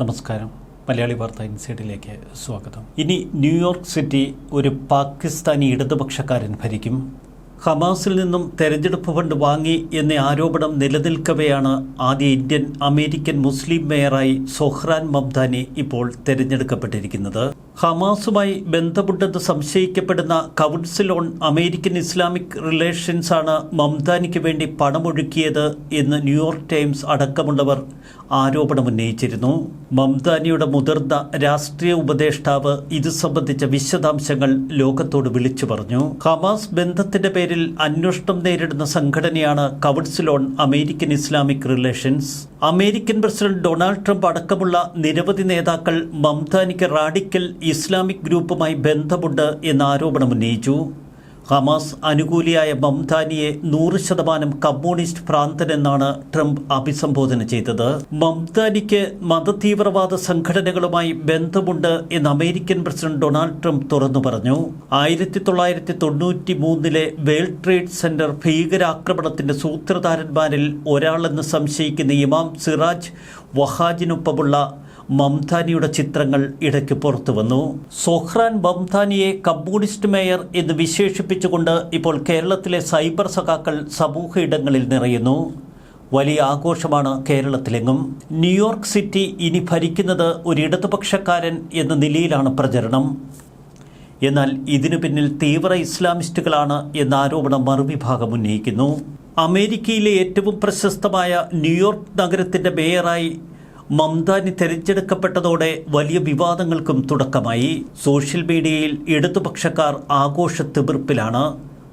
നമസ്കാരം. മലയാളി വാർത്ത ഇൻസൈഡിലേക്ക് സ്വാഗതം. ഇനി ന്യൂയോർക്ക് സിറ്റി ഒരു പാകിസ്ഥാനി ഇടതുപക്ഷക്കാരൻ ഭരിക്കും. ഹമാസിൽ നിന്നും തെരഞ്ഞെടുപ്പ് ഫണ്ട് വാങ്ങി എന്ന ആരോപണം നിലനിൽക്കവെയാണ് ആദ്യ ഇന്ത്യൻ അമേരിക്കൻ മുസ്ലിം മേയറായി സൊഹ്റാൻ മംദാനി ഇപ്പോൾ തെരഞ്ഞെടുക്കപ്പെട്ടിരിക്കുന്നത്. ഹമാസുമായി ബന്ധപ്പെട്ടത് സംശയിക്കപ്പെടുന്ന council on American Islamic relations ആണ് മംദാനിക്ക് വേണ്ടി പണമൊഴുക്കിയത് എന്ന് ന്യൂയോർക്ക് ടൈംസ് അടക്കമുള്ളവർ ആരോപണമുന്നയിച്ചിരുന്നു മംദാനിയുടെ മുതിർന്ന രാഷ്ട്രീയ ഉപദേഷ്ടാവ് ഇത് സംബന്ധിച്ച വിശദാംശങ്ങൾ ലോകത്തോട് വിളിച്ചു പറഞ്ഞു. ഹമാസ് ബന്ധത്തിന്റെ പേരിൽ അന്വേഷണം നേരിടുന്ന സംഘടനയാണ് council on American Islamic relations. American president Donald Trump അടക്കമുള്ള നിരവധി നേതാക്കൾ മംദാനിക്ക് റാഡിക്കൽ ഇസ്ലാമിക് ഗ്രൂപ്പുമായി ബന്ധമുണ്ട് എന്ന ആരോപണം ഉന്നയിച്ചു. ഹമാസ് അനുകൂലിയായ മംതാനിയെ നൂറ് ശതമാനം കമ്മ്യൂണിസ്റ്റ് ഭ്രാന്തനെന്നാണ് ട്രംപ് അഭിസംബോധന ചെയ്തത്. മംതാനിക്ക് മതതീവ്രവാദ സംഘടനകളുമായി ബന്ധമുണ്ട് എന്ന് അമേരിക്കൻ പ്രസിഡന്റ് ഡൊണാൾഡ് ട്രംപ് തുറന്നു പറഞ്ഞു. ആയിരത്തി തൊള്ളായിരത്തി തൊണ്ണൂറ്റി മൂന്നിലെ വേൾഡ് ട്രേഡ് സെന്റർ ഭീകരാക്രമണത്തിന്റെ സൂത്രധാരന്മാരിൽ ഒരാളെന്ന് സംശയിക്കുന്ന ഇമാം സിറാജ് വഹാജിനൊപ്പമുള്ള മംതാനിയുടെ ചിത്രങ്ങൾ ഇടയ്ക്ക് പുറത്തു വന്നു. സൊഹ്റാൻ മംതാനിയെ കമ്മ്യൂണിസ്റ്റ് മേയർ എന്ന് വിശേഷിപ്പിച്ചുകൊണ്ട് ഇപ്പോൾ കേരളത്തിലെ സൈബർ സഖാക്കൾ സമൂഹ ഇടങ്ങളിൽ നിറയുന്നു. വലിയ ആഘോഷമാണ് കേരളത്തിലെങ്ങും. ന്യൂയോർക്ക് സിറ്റി ഇനി ഭരിക്കുന്നത് ഒരു ഇടതുപക്ഷക്കാരൻ എന്ന നിലയിലാണ് പ്രചരണം. എന്നാൽ ഇതിനു പിന്നിൽ തീവ്ര ഇസ്ലാമിസ്റ്റുകളാണ് എന്ന ആരോപണം മറുവിഭാഗം ഉന്നയിക്കുന്നു. അമേരിക്കയിലെ ഏറ്റവും പ്രശസ്തമായ ന്യൂയോർക്ക് നഗരത്തിന്റെ മേയറായി മംദാനി തെരഞ്ഞെടുക്കപ്പെട്ടതോടെ വലിയ വിവാദങ്ങൾക്കും തുടക്കമായി. സോഷ്യൽ മീഡിയയിൽ ഇടതുപക്ഷക്കാർ ആഘോഷ തിമിർപ്പിലാണ്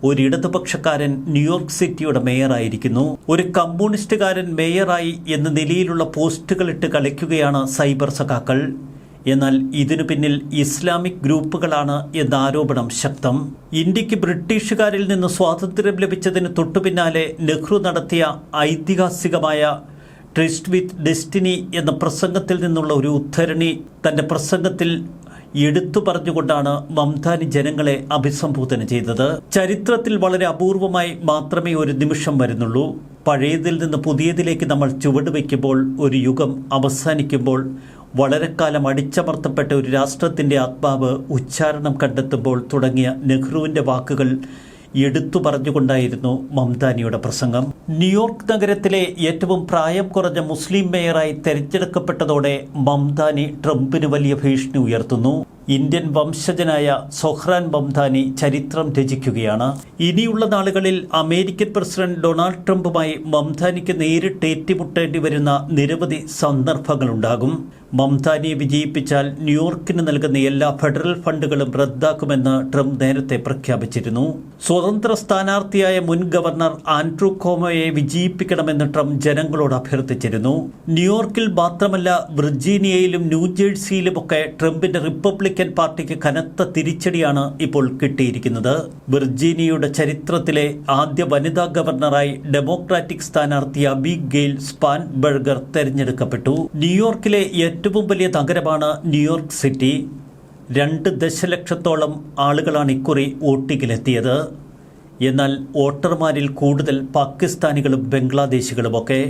ഒരു ഇടതുപക്ഷക്കാരൻ ന്യൂയോർക്ക് സിറ്റിയുടെ മേയറായിരിക്കുന്നു. ഒരു കമ്മ്യൂണിസ്റ്റുകാരൻ മേയറായി എന്ന നിലയിലുള്ള പോസ്റ്റുകളിട്ട് കളിക്കുകയാണ് സൈബർ സഖാക്കൾ. എന്നാൽ ഇതിനു പിന്നിൽ ഇസ്ലാമിക് ഗ്രൂപ്പുകളാണ് എന്ന ആരോപണം ശക്തം. ഇന്ത്യയ്ക്ക് ബ്രിട്ടീഷുകാരിൽ നിന്ന് സ്വാതന്ത്ര്യം ലഭിച്ചതിന് തൊട്ടുപിന്നാലെ നെഹ്റു നടത്തിയ ഐതിഹാസികമായ ട്രിസ്റ്റ് വിത്ത് ഡെസ്റ്റിനി എന്ന പ്രസംഗത്തിൽ നിന്നുള്ള ഒരു ഉദ്ധരണി തന്റെ പ്രസംഗത്തിൽ എടുത്തു പറഞ്ഞുകൊണ്ടാണ് മംതാനി ജനങ്ങളെ അഭിസംബോധന ചെയ്തത്. ചരിത്രത്തിൽ വളരെ അപൂർവമായി മാത്രമേ ഒരു നിമിഷം വരുന്നുള്ളൂ. പഴയതിൽ നിന്ന് പുതിയതിലേക്ക് നമ്മൾ ചുവട് വയ്ക്കുമ്പോൾ ഒരു യുഗം അവസാനിക്കുമ്പോൾ വളരെ കാലം അടിച്ചമർത്തപ്പെട്ട ഒരു രാഷ്ട്രത്തിന്റെ ആത്മാവ് ഉച്ചാരണം കണ്ടെത്തുമ്പോൾ തുടങ്ങിയ നെഹ്റുവിന്റെ വാക്കുകൾ എടുത്തു പറഞ്ഞുകൊണ്ടായിരുന്നു മംതാനിയുടെ പ്രസംഗം. ന്യൂയോർക്ക് നഗരത്തിലെ ഏറ്റവും പ്രായം കുറഞ്ഞ മുസ്ലിം മേയറായി തെരഞ്ഞെടുക്കപ്പെട്ടതോടെ മംതാനി ട്രംപിന് വലിയ ഭീഷണി ഉയർത്തുന്നു. ഇന്ത്യൻ വംശജനായ സൊഹ്റാൻ ബംധാനി ചരിത്രം രചിക്കുകയാണ്. ഇനിയുള്ള നാളുകളിൽ അമേരിക്കൻ പ്രസിഡന്റ് ഡൊണാൾഡ് ട്രംപുമായി മംധാനിക്ക് നേരിട്ട് ഏറ്റുമുട്ടേണ്ടി വരുന്ന നിരവധി സന്ദർഭങ്ങളുണ്ടാകും. മംതാനിയെ വിജയിപ്പിച്ചാൽ ന്യൂയോർക്കിന് നൽകുന്ന എല്ലാ ഫെഡറൽ ഫണ്ടുകളും റദ്ദാക്കുമെന്ന് ട്രംപ് നേരത്തെ പ്രഖ്യാപിച്ചിരുന്നു. സ്വതന്ത്ര സ്ഥാനാർത്ഥിയായ മുൻ ഗവർണർ ആൻഡ്രൂ കോമോയെ വിജയിപ്പിക്കണമെന്ന് ട്രംപ് ജനങ്ങളോട് അഭ്യർത്ഥിച്ചിരുന്നു. ന്യൂയോർക്കിൽ മാത്രമല്ല വിർജീനിയയിലും ന്യൂജേഴ്സിയിലുമൊക്കെ ട്രംപിന്റെ റിപ്പബ്ലിക്കൻ പാർട്ടിക്ക് കനത്ത തിരിച്ചടിയാണ് ഇപ്പോൾ കിട്ടിയിരിക്കുന്നത്. വിർജീനിയയുടെ ചരിത്രത്തിലെ ആദ്യ വനിതാ ഗവർണറായി ഡെമോക്രാറ്റിക് സ്ഥാനാർത്ഥി അബി ഗെയിൽ സ്പാൻ ബർഗർ തെരഞ്ഞെടുക്കപ്പെട്ടു. ന്യൂയോർക്കിലെ ഏറ്റവും വലിയ നഗരമാണ് ന്യൂയോർക്ക് സിറ്റി. രണ്ട് ദശലക്ഷത്തോളം ആളുകളാണ് ഇക്കുറി വോട്ടിങ്ങിലെത്തിയത്. എന്നാൽ വോട്ടർമാരിൽ കൂടുതൽ പാകിസ്ഥാനികളും ബംഗ്ലാദേശികളുമൊക്കെ.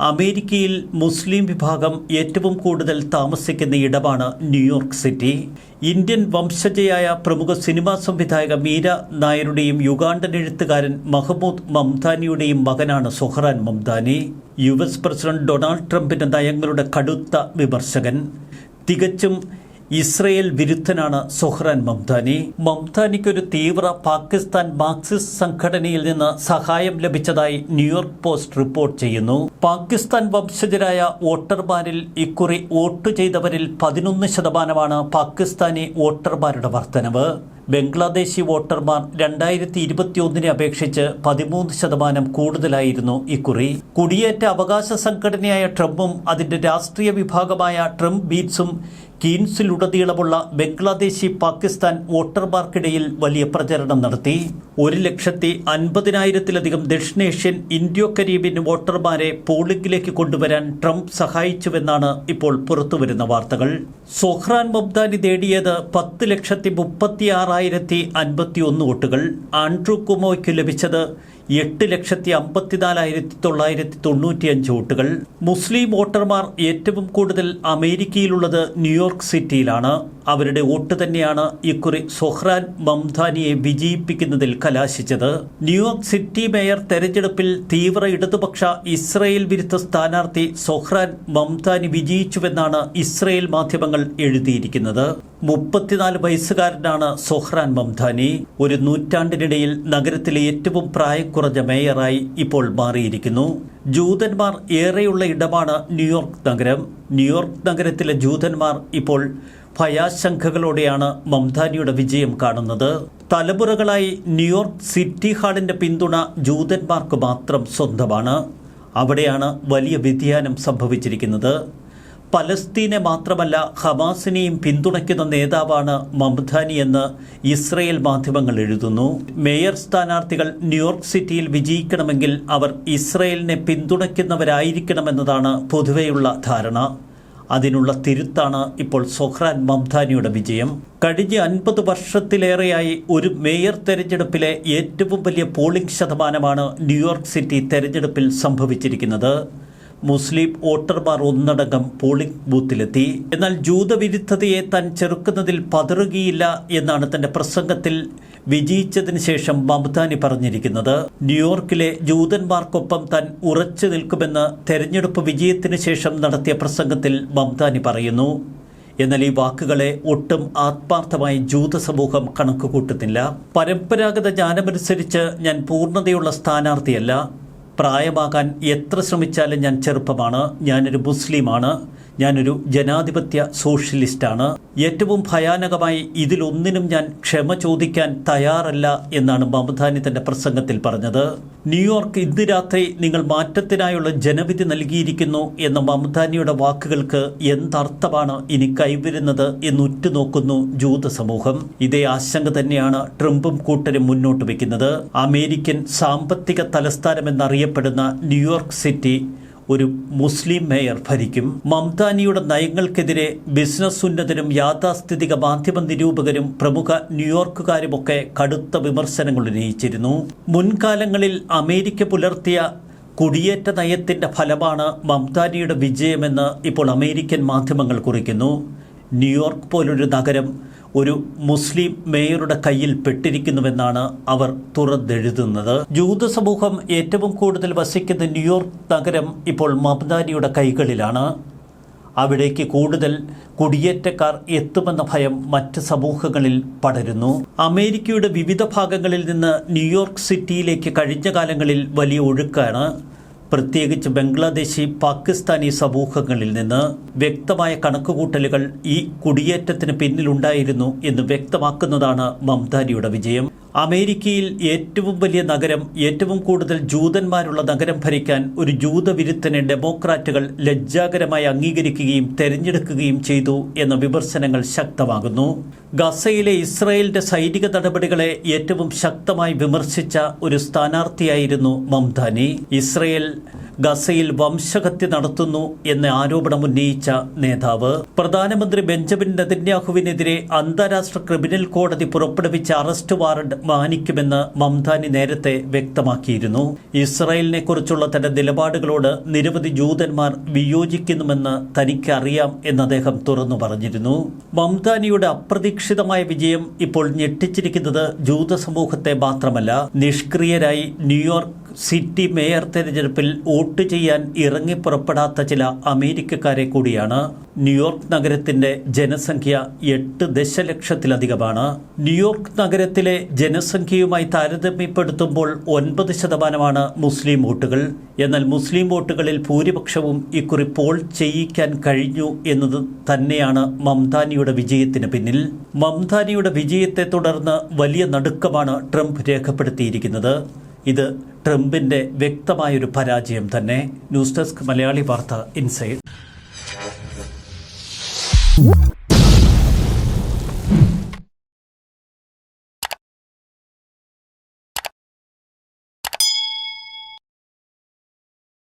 അമേരിക്കയിൽ മുസ്ലിം വിഭാഗം ഏറ്റവും കൂടുതൽ താമസിക്കുന്ന ഇടമാണ് ന്യൂയോർക്ക് സിറ്റി. ഇന്ത്യൻ വംശജയായ പ്രമുഖ സിനിമാ സംവിധായക മീര നായരുടെയും യുഗാണ്ടൻ എഴുത്തുകാരൻ മഹ്മൂദ് മംതാനിയുടെയും മകനാണ് Zohran Mamdani U S president Donald ട്രംപിന്റെ നയങ്ങളുടെ കടുത്ത വിമർശകൻ. തികച്ചും ഇസ്രയേൽ വിരുദ്ധനാണ് സൊഹ്റാൻ മംതാനി മംതാനിക്കൊരു തീവ്ര പാകിസ്ഥാൻ മാർക്സിസ്റ്റ് സംഘടനയിൽ നിന്ന് സഹായം ലഭിച്ചതായി ന്യൂയോർക്ക് പോസ്റ്റ് റിപ്പോർട്ട് ചെയ്യുന്നു. പാകിസ്ഥാൻ വംശജരായ വോട്ടർമാരിൽ ഇക്കുറി വോട്ട് ചെയ്തവരിൽ പതിനൊന്ന് ശതമാനമാണ് പാകിസ്ഥാനി വോട്ടർമാരുടെ വർധനവ്. ബംഗ്ലാദേശി വോട്ടർമാർ രണ്ടായിരത്തി ഇരുപത്തിയൊന്നിനെ അപേക്ഷിച്ച് പതിമൂന്ന് ശതമാനം കൂടുതലായിരുന്നു ഇക്കുറി. കുടിയേറ്റ അവകാശ സംഘടനയായ ട്രംപും അതിന്റെ രാഷ്ട്രീയ വിഭാഗമായ ട്രംപ് ബീറ്റ്സും കീൻസിലുടനീളമുള്ള ബംഗ്ലാദേശി പാകിസ്ഥാൻ വോട്ടർമാർക്കിടയിൽ വലിയ പ്രചരണം നടത്തി. ഒരു ലക്ഷത്തി അൻപതിനായിരത്തിലധികം ദക്ഷിണേഷ്യൻ ഇൻഡോ കരീബിയൻ വോട്ടർമാരെ പോളിംഗിലേക്ക് കൊണ്ടുവരാൻ ട്രംപ് സഹായിച്ചുവെന്നാണ് ഇപ്പോൾ പുറത്തുവരുന്ന വാർത്തകൾ. സൊഹ്റാൻ മബ്ദാനി നേടിയത് പത്ത് ലക്ഷത്തി മുപ്പത്തി ആറായിരത്തി അൻപത്തി ഒന്ന് വോട്ടുകൾ. ആൻഡ്രൂ കുമോയ്ക്ക് ലഭിച്ചത് എട്ട് ലക്ഷത്തി അമ്പത്തിനാലായിരത്തി തൊള്ളായിരത്തി തൊണ്ണൂറ്റിയഞ്ച് വോട്ടുകൾ. മുസ്ലിം വോട്ടർമാർ ഏറ്റവും കൂടുതൽ അമേരിക്കയിലുള്ളത് ന്യൂയോർക്ക് സിറ്റിയിലാണ്. അവരുടെ വോട്ട് തന്നെയാണ് ഇക്കുറി സൊഹ്റാൻ മംധാനിയെ വിജയിപ്പിക്കുന്നതിൽ കലാശിച്ചത്. ന്യൂയോർക്ക് സിറ്റി മേയർ തെരഞ്ഞെടുപ്പിൽ തീവ്ര ഇടതുപക്ഷ ഇസ്രയേൽ വിരുദ്ധ സ്ഥാനാർത്ഥി സൊഹ്റാൻ മംധാനി വിജയിച്ചുവെന്നാണ് ഇസ്രയേൽ മാധ്യമങ്ങൾ എഴുതിയിരിക്കുന്നത്. മുപ്പത്തിനാല് വയസ്സുകാരനാണ് സൊഹ്റാൻ മംധാനി. ഒരു നൂറ്റാണ്ടിനിടയിൽ നഗരത്തിലെ ഏറ്റവും പ്രായക്കുറഞ്ഞ മേയറായി ഇപ്പോൾ മാറിയിരിക്കുന്നു. ജൂതന്മാർ ഏറെയുള്ള ഇടമാണ് ന്യൂയോർക്ക് നഗരം. ന്യൂയോർക്ക് നഗരത്തിലെ ജൂതന്മാർ ഇപ്പോൾ ഭയാശങ്കകളോടെയാണ് മംധാനിയുടെ വിജയം കാണുന്നത്. തലമുറകളായി ന്യൂയോർക്ക് സിറ്റി ഹാളിന്റെ പിന്തുണ ജൂതന്മാർക്ക് മാത്രം സ്വന്തമാണ്. അവിടെയാണ് വലിയ വ്യതിയാനം സംഭവിച്ചിരിക്കുന്നത്. പലസ്തീനെ മാത്രമല്ല ഹമാസിനെയും പിന്തുണയ്ക്കുന്ന നേതാവാണ് മംധാനി എന്ന് ഇസ്രയേൽ മാധ്യമങ്ങൾ എഴുതുന്നു. മേയർ സ്ഥാനാർത്ഥികൾ ന്യൂയോർക്ക് സിറ്റിയിൽ വിജയിക്കണമെങ്കിൽ അവർ ഇസ്രയേലിനെ പിന്തുണയ്ക്കുന്നവരായിരിക്കണമെന്നതാണ് പൊതുവെയുള്ള ധാരണ. അതിനുള്ള തിരുത്താണ് ഇപ്പോൾ സൊഹ്രാൻ മംധാനിയുടെ വിജയം. കഴിഞ്ഞ അൻപത് വർഷത്തിലേറെയായി ഒരു മേയർ തെരഞ്ഞെടുപ്പിലെ ഏറ്റവും വലിയ പോളിംഗ് ശതമാനമാണ് ന്യൂയോർക്ക് സിറ്റി തെരഞ്ഞെടുപ്പിൽ സംഭവിച്ചിരിക്കുന്നത്. മുസ്ലിം വോട്ടർമാർ ഒന്നടങ്കം പോളിംഗ് ബൂത്തിലെത്തി. എന്നാൽ ജൂതവിരുദ്ധതയെ താൻ ചെറുക്കുന്നതിൽ പതറുകയില്ല എന്നാണ് തന്റെ പ്രസംഗത്തിൽ വിജയിച്ചതിന് ശേഷം മമതാനി പറഞ്ഞിരിക്കുന്നത്. ന്യൂയോർക്കിലെ ജൂതന്മാർക്കൊപ്പം താൻ ഉറച്ചു നിൽക്കുമെന്ന് തെരഞ്ഞെടുപ്പ് വിജയത്തിന് ശേഷം നടത്തിയ പ്രസംഗത്തിൽ മമതാനി പറയുന്നു. എന്നാൽ ഈ വാക്കുകളെ ഒട്ടും ആത്മാർത്ഥമായി ജൂത സമൂഹം കണക്കുകൂട്ടുന്നില്ല. പരമ്പരാഗത ജ്ഞാനമനുസരിച്ച് ഞാൻ പൂർണതയുള്ള സ്ഥാനാർത്ഥിയല്ല. പ്രായമാകാൻ എത്ര ശ്രമിച്ചാലും ഞാൻ ചെറുപ്പമാണ്. ഞാനൊരു മുസ്ലിമാണ്. ഞാനൊരു ജനാധിപത്യ സോഷ്യലിസ്റ്റാണ്. ഏറ്റവും ഭയാനകമായി ഇതിലൊന്നിനും ഞാൻ ക്ഷമ ചോദിക്കാൻ തയ്യാറല്ല എന്നാണ് മമതാനി തന്റെ പ്രസംഗത്തിൽ പറഞ്ഞത്. ന്യൂയോർക്ക് ഇന്ന് രാത്രി നിങ്ങൾ മാറ്റത്തിനായുള്ള ജനവിധി നൽകിയിരിക്കുന്നു എന്ന മമതാനിയുടെ വാക്കുകൾക്ക് എന്തർത്ഥമാണ് ഇനി കൈവരുന്നത് എന്ന് ഉറ്റുനോക്കുന്നു ജൂത സമൂഹം ഇതേ ആശങ്ക തന്നെയാണ് ട്രംപും കൂട്ടരും മുന്നോട്ട് വയ്ക്കുന്നത്. അമേരിക്കൻ സാമ്പത്തിക തലസ്ഥാനം എന്നറിയപ്പെടുന്ന ന്യൂയോർക്ക് സിറ്റി ഒരു മുസ്ലിം മേയർ ഭരിക്കും. മംതാനിയുടെ നയങ്ങൾക്കെതിരെ ബിസിനസ് ഉന്നതരും യാഥാസ്ഥിതിക മാധ്യമ നിരൂപകരും പ്രമുഖ ന്യൂയോർക്കുകാരുമൊക്കെ കടുത്ത വിമർശനങ്ങൾ ഉന്നയിച്ചിരുന്നു. മുൻകാലങ്ങളിൽ അമേരിക്ക പുലർത്തിയ കുടിയേറ്റ നയത്തിന്റെ ഫലമാണ് മംതാനിയുടെ വിജയമെന്ന് ഇപ്പോൾ അമേരിക്കൻ മാധ്യമങ്ങൾ കുറിക്കുന്നു. ന്യൂയോർക്ക് പോലൊരു നഗരം ഒരു മുസ്ലിം മേയറുടെ കയ്യിൽ പെട്ടിരിക്കുന്നുവെന്നാണ് അവർ തുറന്നെഴുതുന്നത്. ജൂത സമൂഹം ഏറ്റവും കൂടുതൽ വസിക്കുന്ന ന്യൂയോർക്ക് നഗരം ഇപ്പോൾ മമതാനിയുടെ കൈകളിലാണ്. അവിടേക്ക് കൂടുതൽ കുടിയേറ്റക്കാർ എത്തുമെന്ന ഭയം മറ്റ് സമൂഹങ്ങളിൽ പടരുന്നു. അമേരിക്കയുടെ വിവിധ ഭാഗങ്ങളിൽ നിന്ന് ന്യൂയോർക്ക് സിറ്റിയിലേക്ക് കഴിഞ്ഞ കാലങ്ങളിൽ വലിയ ഒഴുക്കാണ്. പ്രത്യേകിച്ച് ബംഗ്ലാദേശി പാകിസ്ഥാനി സമൂഹങ്ങളിൽ നിന്ന് വ്യക്തമായ കണക്കുകൂട്ടലുകൾ ഈ കുടിയേറ്റത്തിന് പിന്നിലുണ്ടായിരുന്നു എന്ന് വ്യക്തമാക്കുന്നതാണ് മംതാരിയുടെ വിജയം. അമേരിക്കയിൽ ഏറ്റവും വലിയ നഗരം ഏറ്റവും കൂടുതൽ ജൂതന്മാരുള്ള നഗരം ഭരിക്കാൻ ഒരു ജൂതവിരുദ്ധനെ ഡെമോക്രാറ്റുകൾ ലജ്ജാകരമായി അംഗീകരിക്കുകയും തെരഞ്ഞെടുക്കുകയും ചെയ്തു എന്ന വിമർശനങ്ങൾ ശക്തമാകുന്നു. ഗസയിലെ ഇസ്രായേലിന്റെ സൈനിക നടപടികളെ ഏറ്റവും ശക്തമായി വിമർശിച്ച ഒരു സ്ഥാനാർത്ഥിയായിരുന്നു മംതാനി ഇസ്രയേൽ ഗസയിൽ വംശഹത്യ നടത്തുന്നു എന്ന ആരോപണം ഉന്നയിച്ച നേതാവ്. പ്രധാനമന്ത്രി ബെഞ്ചമിൻ നെതന്യാഹുവിനെതിരെ അന്താരാഷ്ട്ര ക്രിമിനൽ കോടതി പുറപ്പെടുവിച്ച അറസ്റ്റ് വാറണ്ട് മാനിക്കുമെന്ന് മംതാനി നേരത്തെ വ്യക്തമാക്കിയിരുന്നു. ഇസ്രായേലിനെ കുറിച്ചുള്ള തന്റെ നിലപാടുകളോട് നിരവധി ജൂതന്മാർ വിയോജിക്കുന്നുമെന്ന് തനിക്കറിയാം എന്ന് അദ്ദേഹം തുറന്നു പറഞ്ഞിരുന്നു. മംതാനിയുടെ അപ്രതീക്ഷിതമായ വിജയം ഇപ്പോൾ ഞെട്ടിച്ചിരിക്കുന്നത് ജൂത സമൂഹത്തെ മാത്രമല്ല നിഷ്ക്രിയരായി ന്യൂയോർക്ക് സിറ്റി മേയർ തെരഞ്ഞെടുപ്പിൽ വോട്ട് ചെയ്യാൻ ഇറങ്ങി പുറപ്പെടാത്ത ചില അമേരിക്കക്കാരെ കൂടിയാണ്. ന്യൂയോർക്ക് നഗരത്തിന്റെ ജനസംഖ്യ എട്ട് ദശലക്ഷത്തിലധികമാണ്. ന്യൂയോർക്ക് നഗരത്തിലെ ജനസംഖ്യയുമായി താരതമ്യപ്പെടുത്തുമ്പോൾ ഒൻപത് ശതമാനമാണ് മുസ്ലിം വോട്ടുകൾ. എന്നാൽ മുസ്ലിം വോട്ടുകളിൽ ഭൂരിപക്ഷവും ഇക്കുറി പോൾ ചെയ്യിക്കാൻ കഴിഞ്ഞു എന്നത് തന്നെയാണ് മംതാനിയുടെ വിജയത്തിന് പിന്നിൽ. മംതാനിയുടെ വിജയത്തെ തുടർന്ന് വലിയ നടുക്കമാണ് ട്രംപ് രേഖപ്പെടുത്തിയിരിക്കുന്നത്. ഇത് ട്രംപിന്റെ വ്യക്തമായൊരു പരാജയം തന്നെ ന്യൂസ് ഡെസ്ക് മലയാളി വാർത്ത ഇൻസൈഡ്.